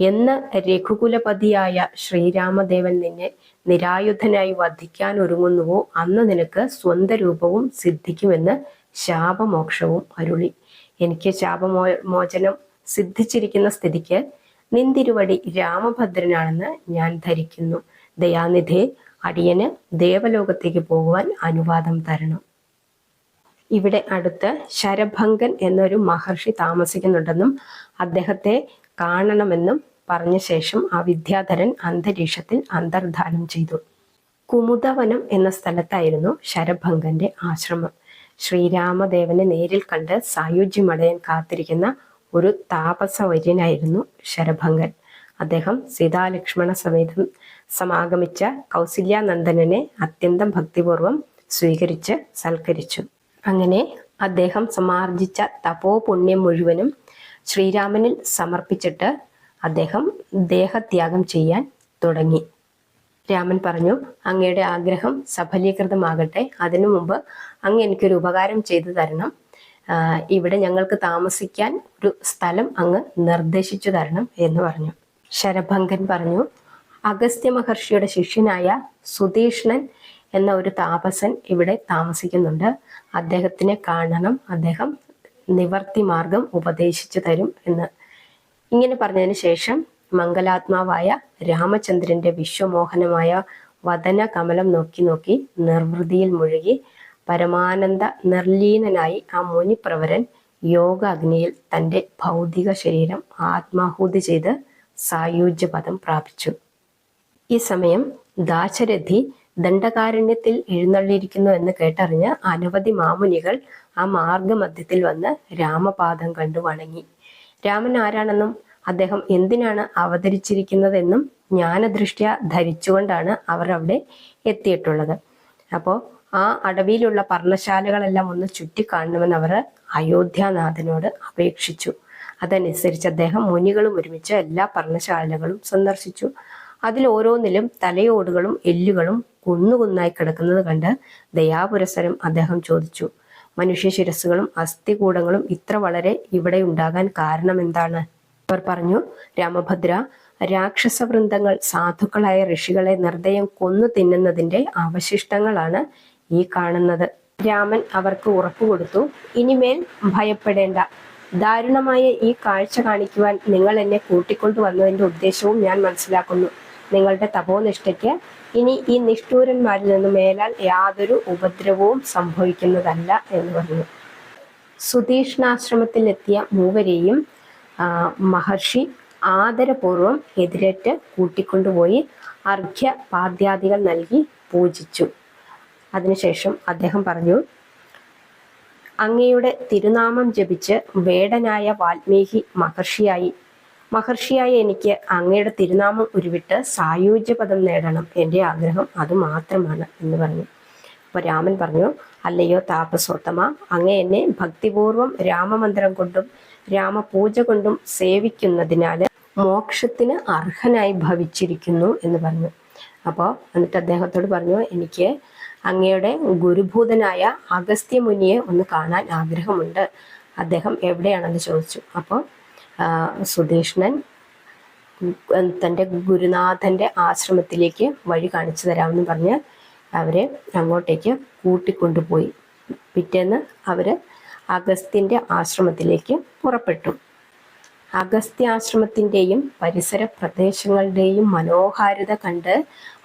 എന്ന് രഘുകുലപതിയായ ശ്രീരാമദേവൻ നിന്നെ നിരായുധനായി വധിക്കാൻ ഒരുങ്ങുന്നുവോ? അന്ന് നിനക്ക് സ്വന്ത രൂപവും സിദ്ധിക്കുമെന്ന് ശാപമോക്ഷവും അരുളി. എനിക്ക് ശാപമോ മോചനം സിദ്ധിച്ചിരിക്കുന്ന സ്ഥിതിക്ക് നിന്തിരുവടി രാമഭദ്രനാണെന്ന് ഞാൻ ധരിക്കുന്നു. ദയാനിധി അടിയന് ദേവലോകത്തേക്ക് പോകുവാൻ അനുവാദം തരണം. ഇവിടെ അടുത്ത് ശരഭംഗൻ എന്നൊരു മഹർഷി താമസിക്കുന്നുണ്ടെന്നും അദ്ദേഹത്തെ കാണണമെന്നും പറഞ്ഞ ശേഷം ആ വിദ്യാധരൻ അന്തരീക്ഷത്തിൽ അന്തർധാനം ചെയ്തു. കുമുദവനം എന്ന സ്ഥലത്തായിരുന്നു ശരഭംഗന്റെ ആശ്രമം. ശ്രീരാമദേവനെ നേരിൽ കണ്ട് സായുജ്യമടയാൻ കാത്തിരിക്കുന്ന ഒരു താപസവര്യനായിരുന്നു ശരഭംഗൻ. അദ്ദേഹം സീതാലക്ഷ്മണ സമേതം സമാഗമിച്ച കൗസല്യാനന്ദനനെ അത്യന്തം ഭക്തിപൂർവം സ്വീകരിച്ച് സൽക്കരിച്ചു. അങ്ങനെ അദ്ദേഹം സമാർജിച്ച തപോപുണ്യം മുഴുവനും ശ്രീരാമനിൽ സമർപ്പിച്ചിട്ട് അദ്ദേഹം ദേഹത്യാഗം ചെയ്യാൻ തുടങ്ങി. രാമൻ പറഞ്ഞു അങ്ങയുടെ ആഗ്രഹം സഫലീകൃതമാകട്ടെ. അതിനു മുമ്പ് അങ്ങ് എനിക്കൊരു ഉപകാരം ചെയ്തു തരണം. ഇവിടെ ഞങ്ങൾക്ക് താമസിക്കാൻ ഒരു സ്ഥലം അങ്ങ് നിർദ്ദേശിച്ചു തരണം എന്ന് പറഞ്ഞു. ശരഭങ്കൻ പറഞ്ഞു അഗസ്ത്യ മഹർഷിയുടെ ശിഷ്യനായ സുതീഷ്ണൻ എന്ന ഒരു താപസൻ ഇവിടെ താമസിക്കുന്നുണ്ട്. അദ്ദേഹത്തിനെ കാണണം. അദ്ദേഹം നിവർത്തി മാർഗം ഉപദേശിച്ചു തരും എന്ന്. ഇങ്ങനെ പറഞ്ഞതിന് ശേഷം മംഗലാത്മാവായ രാമചന്ദ്രന്റെ വിശ്വമോഹനമായ വദന കമലം നോക്കി നോക്കി നിർവൃതിയിൽ മുഴുകി പരമാനന്ദ നിർലീനനായി ആ മുനിപ്രവരൻ യോഗ അഗ്നിയിൽ തന്റെ ഭൗതിക ശരീരം ആത്മാഹൂതി ചെയ്ത് സായുജ്യപദം പ്രാപിച്ചു. ഈ സമയം ദാശരഥി ദണ്ഡകാരണ്യത്തിൽ എഴുന്നള്ളിയിരിക്കുന്നു എന്ന് കേട്ടറിഞ്ഞ് അനവധി മാമുനികൾ ആ മാർഗമധ്യത്തിൽ വന്ന് രാമപാദം കണ്ടു വണങ്ങി. രാമൻ ആരാണെന്നും അദ്ദേഹം എന്തിനാണ് അവതരിച്ചിരിക്കുന്നതെന്നും ജ്ഞാനദൃഷ്ട്യ ധരിച്ചുകൊണ്ടാണ് അവർ അവിടെ എത്തിയിട്ടുള്ളത്. അപ്പോൾ ആ അടവിയിലുള്ള പർണശാലകളെല്ലാം ഒന്ന് ചുറ്റിക്കാണണമെന്ന് അവർ അയോധ്യാനാഥനോട് അപേക്ഷിച്ചു. അതനുസരിച്ച് അദ്ദേഹം മുനികളും ഒരുമിച്ച് എല്ലാ പർണശാലകളും സന്ദർശിച്ചു. അതിൽ ഓരോന്നിലും തലയോടുകളും എല്ലുകളും കുന്നുകുന്നായി കിടക്കുന്നത് കണ്ട് ദയാപുരസരം അദ്ദേഹം ചോദിച്ചു മനുഷ്യ ശിരസ്സുകളും അസ്ഥികൂടങ്ങളും ഇത്ര വളരെ ഇവിടെ ഉണ്ടാകാൻ കാരണം എന്താണ്? അവർ പറഞ്ഞു രാമഭദ്ര രാക്ഷസ വൃന്ദങ്ങൾ സാധുക്കളായ ഋഷികളെ നിർദ്ദയം കൊന്നു തിന്നുന്നതിന്റെ അവശിഷ്ടങ്ങളാണ് ഈ കാണുന്നത്. രാമൻ അവർക്ക് ഉറപ്പു കൊടുത്തു ഇനിമേൽ ഭയപ്പെടേണ്ട. ദാരുണമായ ഈ കാഴ്ച കാണിക്കുവാൻ നിങ്ങൾ എന്നെ കൂട്ടിക്കൊണ്ടു വന്നതിന്റെ ഉദ്ദേശവും ഞാൻ മനസ്സിലാക്കുന്നു. നിങ്ങളുടെ തപോനിഷ്ഠയ്ക്ക് ഇനി ഈ നിഷ്ഠൂരന്മാരിൽ നിന്ന് മേലാൽ യാതൊരു ഉപദ്രവവും സംഭവിക്കുന്നതല്ല എന്ന് പറഞ്ഞു. സുതീഷ്ണാശ്രമത്തിലെത്തിയ മൂവരെയും മഹർഷി ആദരപൂർവം എതിരേറ്റ് കൂട്ടിക്കൊണ്ടുപോയി അർഘ്യ പാദ്യാദികൾ നൽകി പൂജിച്ചു. അതിനുശേഷം അദ്ദേഹം പറഞ്ഞു അങ്ങയുടെ തിരുനാമം ജപിച്ച് വേടനായ വാൽമീകി മഹർഷിയായി മഹർഷിയായ എനിക്ക് അങ്ങയുടെ തിരുനാമം ഉരുവിട്ട് സായുജ്യപദം നേടണം. എന്റെ ആഗ്രഹം അത് മാത്രമാണ് എന്ന് പറഞ്ഞു. അപ്പോൾ രാമൻ പറഞ്ഞു അല്ലയോ താപസോത്തമ അങ്ങ എന്നെ ഭക്തിപൂർവം രാമമന്ത്രം കൊണ്ടും രാമപൂജ കൊണ്ടും സേവിക്കുന്നതിനാൽ മോക്ഷത്തിന് അർഹനായി ഭവിച്ചിരിക്കുന്നു എന്ന് പറഞ്ഞു. അപ്പോൾ എന്നിട്ട് അദ്ദേഹത്തോട് പറഞ്ഞു എനിക്ക് അങ്ങയുടെ ഗുരുഭൂതനായ അഗസ്ത്യ മുനിയെ ഒന്ന് കാണാൻ ആഗ്രഹമുണ്ട്. അദ്ദേഹം എവിടെയാണെന്ന് ചോദിച്ചു. അപ്പോൾ സുധീഷ്ണൻ തന്റെ ഗുരുനാഥന്റെ ആശ്രമത്തിലേക്ക് വഴി കാണിച്ചു തരാമെന്ന് പറഞ്ഞ് അവരെ അങ്ങോട്ടേക്ക് കൂട്ടിക്കൊണ്ടുപോയി. പിറ്റേന്ന് അവർ അഗസ്ത്യന്റെ ആശ്രമത്തിലേക്ക് പുറപ്പെട്ടു. അഗസ്ത്യാശ്രമത്തിന്റെയും പരിസര പ്രദേശങ്ങളുടെയും മനോഹാരിത കണ്ട്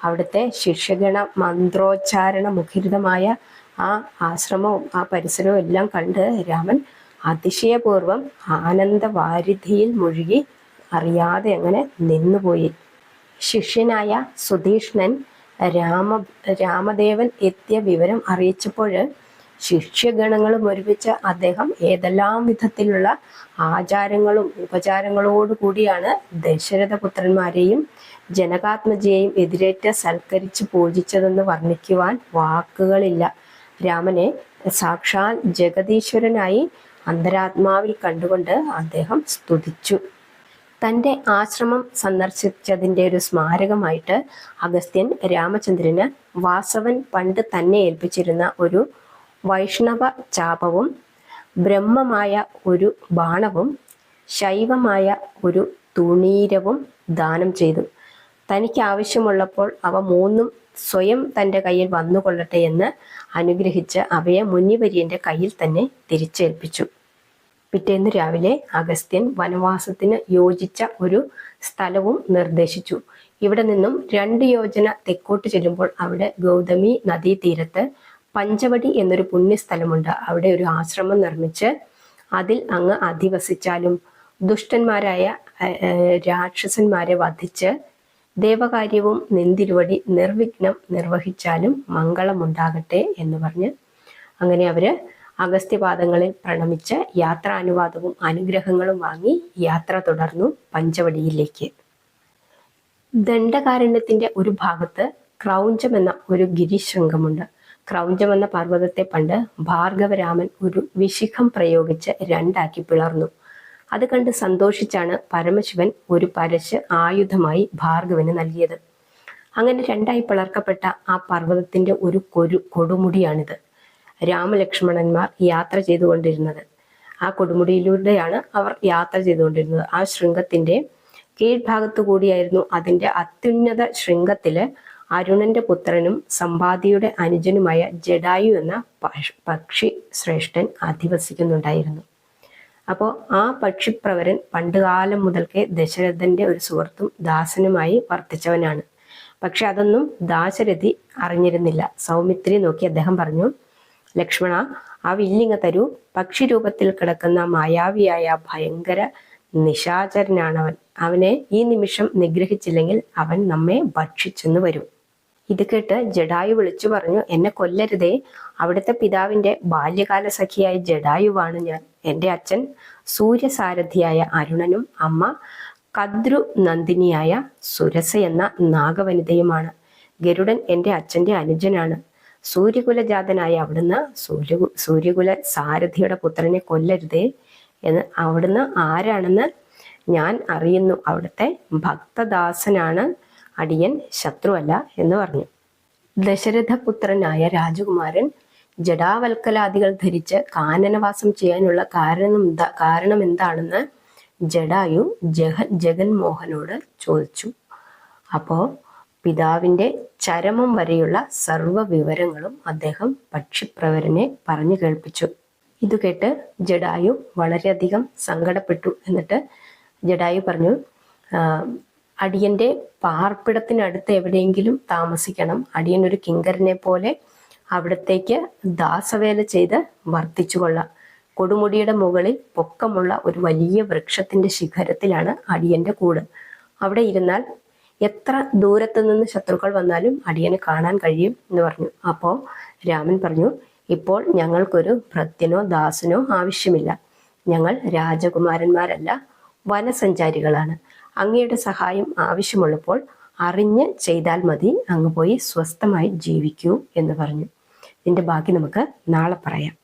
അവിടുത്തെ ശിഷ്യഗണ മന്ത്രോച്ചാരണ മുഖരിതമായ ആ ആശ്രമവും ആ പരിസരവും എല്ലാം കണ്ട് രാമൻ അതിശയപൂർവം ആനന്ദവാരിധിയിൽ മുഴുകി അറിയാതെ അങ്ങനെ നിന്നുപോയി. ശിഷ്യനായ സുധീഷ്ണൻ രാമ രാമദേവൻ എത്തിയ വിവരം അറിയിച്ചപ്പോൾ ശിഷ്യഗണങ്ങളും ഒരുമിച്ച് അദ്ദേഹം ഏതെല്ലാം വിധത്തിലുള്ള ആചാരങ്ങളും ഉപചാരങ്ങളോടു കൂടിയാണ് ദശരഥപുത്രന്മാരെയും ജനകാത്മജയെയും എതിരേറ്റ് സൽക്കരിച്ച് പൂജിച്ചതെന്ന് വർണിക്കുവാൻ വാക്കുകളില്ല. രാമനെ സാക്ഷാൽ ജഗദീശ്വരനായി അന്തരാത്മാവിൽ കണ്ടുകൊണ്ട് അദ്ദേഹം സ്തുതിച്ചു. തന്റെ ആശ്രമം സന്ദർശിച്ചതിന്റെ ഒരു സ്മാരകമായിട്ട് അഗസ്ത്യൻ രാമചന്ദ്രന് വാസവൻ പണ്ട് തന്നെ ഏൽപ്പിച്ചിരുന്ന ഒരു വൈഷ്ണവ ചാപവും ബ്രഹ്മമായ ഒരു ബാണവും ശൈവമായ ഒരു തുണീരവും ദാനം ചെയ്തു. തനിക്ക് ആവശ്യമുള്ളപ്പോൾ അവ മൂന്നും സ്വയം തന്റെ കയ്യിൽ വന്നുകൊള്ളട്ടെ എന്ന് അനുഗ്രഹിച്ച് അവയെ മുന്നിവര്യന്റെ കയ്യിൽ തന്നെ തിരിച്ചേൽപ്പിച്ചു. പിറ്റേന്ന് രാവിലെ അഗസ്ത്യൻ വനവാസത്തിന് യോജിച്ച ഒരു സ്ഥലവും നിർദ്ദേശിച്ചു. ഇവിടെ നിന്നും രണ്ട് യോജന തെക്കോട്ട് ചെല്ലുമ്പോൾ അവിടെ ഗൗതമി നദീതീരത്ത് പഞ്ചവടി എന്നൊരു പുണ്യസ്ഥലമുണ്ട്. അവിടെ ഒരു ആശ്രമം നിർമ്മിച്ച് അതിൽ അങ്ങ് അധിവസിച്ചാലും ദുഷ്ടന്മാരായ രാക്ഷസന്മാരെ വധിച്ച് ദേവകാര്യവും നിന്തിരുവടി നിർവിഘ്നം നിർവഹിച്ചാലും മംഗളമുണ്ടാകട്ടെ എന്ന് പറഞ്ഞ് അങ്ങനെ അവർ അഗസ്ത്യപാദങ്ങളിൽ പ്രണമിച്ച് യാത്രാനുവാദവും അനുഗ്രഹങ്ങളും വാങ്ങി യാത്ര തുടർന്നു പഞ്ചവടിയിലേക്ക്. ദണ്ഡകാരണ്യത്തിന്റെ ഒരു ഭാഗത്ത് ക്രൗഞ്ചം എന്ന ഒരു ഗിരിശൃംഗമുണ്ട് ക്രൗഞ്ചം എന്ന പർവതത്തെ പണ്ട് ഭാർഗവരാമൻ ഒരു വിശിഖം പ്രയോഗിച്ച് രണ്ടാക്കി പിളർന്നു. അത് കണ്ട് സന്തോഷിച്ചാണ് പരമശിവൻ ഒരു പരശ് ആയുധമായി ഭാർഗവന് നൽകിയത്. അങ്ങനെ രണ്ടായി പിളർക്കപ്പെട്ട ആ പർവതത്തിന്റെ ഒരു കൊരു കൊടുമുടിയാണിത്. രാമലക്ഷ്മണന്മാർ യാത്ര ചെയ്തുകൊണ്ടിരുന്നത്. ആ കൊടുമുടിയിലൂടെയാണ് അവർ യാത്ര ചെയ്തുകൊണ്ടിരുന്നത്. ആ ശൃംഗത്തിന്റെ കീഴ്ഭാഗത്തു കൂടിയായിരുന്നു അതിന്റെ അത്യുന്നത ശൃംഗത്തിൽ അരുണന്റെ പുത്രനും സമ്പാദിയുടെ അനുജനുമായ ജഡായു എന്ന പക്ഷി ശ്രേഷ്ഠൻ അധിവസിക്കുന്നുണ്ടായിരുന്നു. അപ്പോൾ ആ പക്ഷിപ്രവരൻ പണ്ടുകാലം മുതൽക്കേ ദശരഥന്റെ ഒരു സുഹൃത്തും ദാസനുമായി വർത്തിച്ചവനാണ്. പക്ഷെ അതൊന്നും ദാശരഥി അറിഞ്ഞിരുന്നില്ല. സൗമിത്രി നോക്കി അദ്ദേഹം പറഞ്ഞു ലക്ഷ്മണ ആ വില്ലിങ്ങ തരൂ. പക്ഷി രൂപത്തിൽ കിടക്കുന്ന മായാവിയായ ഭയങ്കര നിശാചരനാണവൻ. അവനെ ഈ നിമിഷം നിഗ്രഹിച്ചില്ലെങ്കിൽ അവൻ നമ്മെ ഭക്ഷിച്ചെന്ന് വരും. ഇത് കേട്ട് ജഡായു വിളിച്ചു പറഞ്ഞു എന്നെ കൊല്ലരുതേ. അവിടുത്തെ പിതാവിന്റെ ബാല്യകാല സഖിയായ ജഡായുവാണ് ഞാൻ. എന്റെ അച്ഛൻ സൂര്യസാരഥിയായ അരുണനും അമ്മ കദ്രു നന്ദിനിയായ സുരസ എന്ന നാഗവനിതയുമാണ്. ഗരുഡൻ എന്റെ അച്ഛന്റെ അനുജനാണ്. സൂര്യകുലജാതനായ അവിടുന്ന് സൂര്യ സൂര്യകുല സാരഥിയുടെ പുത്രനെ കൊല്ലരുതേ എന്ന് അവിടുന്ന് ആരാണെന്ന് ഞാൻ അറിയുന്നു. അവിടുത്തെ ഭക്തദാസനാണ് അടിയൻ ശത്രുവല്ല എന്ന് പറഞ്ഞു. ദശരഥപുത്രനായ രാജകുമാരൻ ജഡാവൽക്കലാദികൾ ധരിച്ച് കാനനവാസം ചെയ്യാനുള്ള കാരണം കാരണം എന്താണെന്ന് ജഡായു ജഗ ജഗൻമോഹനോട് ചോദിച്ചു. അപ്പോൾ പിതാവിന്റെ ചരമം വരെയുള്ള സർവ വിവരങ്ങളും അദ്ദേഹം പക്ഷിപ്രവരനെ പറഞ്ഞു കേൾപ്പിച്ചു. ഇത് കേട്ട് ജഡായു വളരെയധികം സങ്കടപ്പെട്ടു. എന്നിട്ട് ജഡായു പറഞ്ഞു അടിയന്റെ പാർപ്പിടത്തിനടുത്ത് എവിടെയെങ്കിലും താമസിക്കണം. അടിയൻ ഒരു കിങ്കരനെ പോലെ അവിടത്തേക്ക് ദാസവേല ചെയ്ത് വർത്തിച്ചു കൊള്ളാം കൊടുമുടിയുടെ മുകളിൽ പൊക്കമുള്ള ഒരു വലിയ വൃക്ഷത്തിന്റെ ശിഖരത്തിലാണ് അടിയന്റെ കൂട്. അവിടെ ഇരുന്നാൽ എത്ര ദൂരത്തു നിന്ന് ശത്രുക്കൾ വന്നാലും അടിയനെ കാണാൻ കഴിയും എന്ന് പറഞ്ഞു. അപ്പോൾ രാമൻ പറഞ്ഞു ഇപ്പോൾ ഞങ്ങൾക്കൊരു ഭൃത്യനോ ദാസനോ ആവശ്യമില്ല. ഞങ്ങൾ രാജകുമാരന്മാരല്ല വനസഞ്ചാരികളാണ്. അങ്ങയുടെ സഹായം ആവശ്യമുള്ളപ്പോൾ അറിഞ്ഞ് ചെയ്താൽ മതി. അങ്ങ് പോയി സ്വസ്ഥമായി ജീവിക്കൂ എന്ന് പറഞ്ഞു. ഇതിന്റെ ബാക്കി നമുക്ക് നാളെ പറയാം.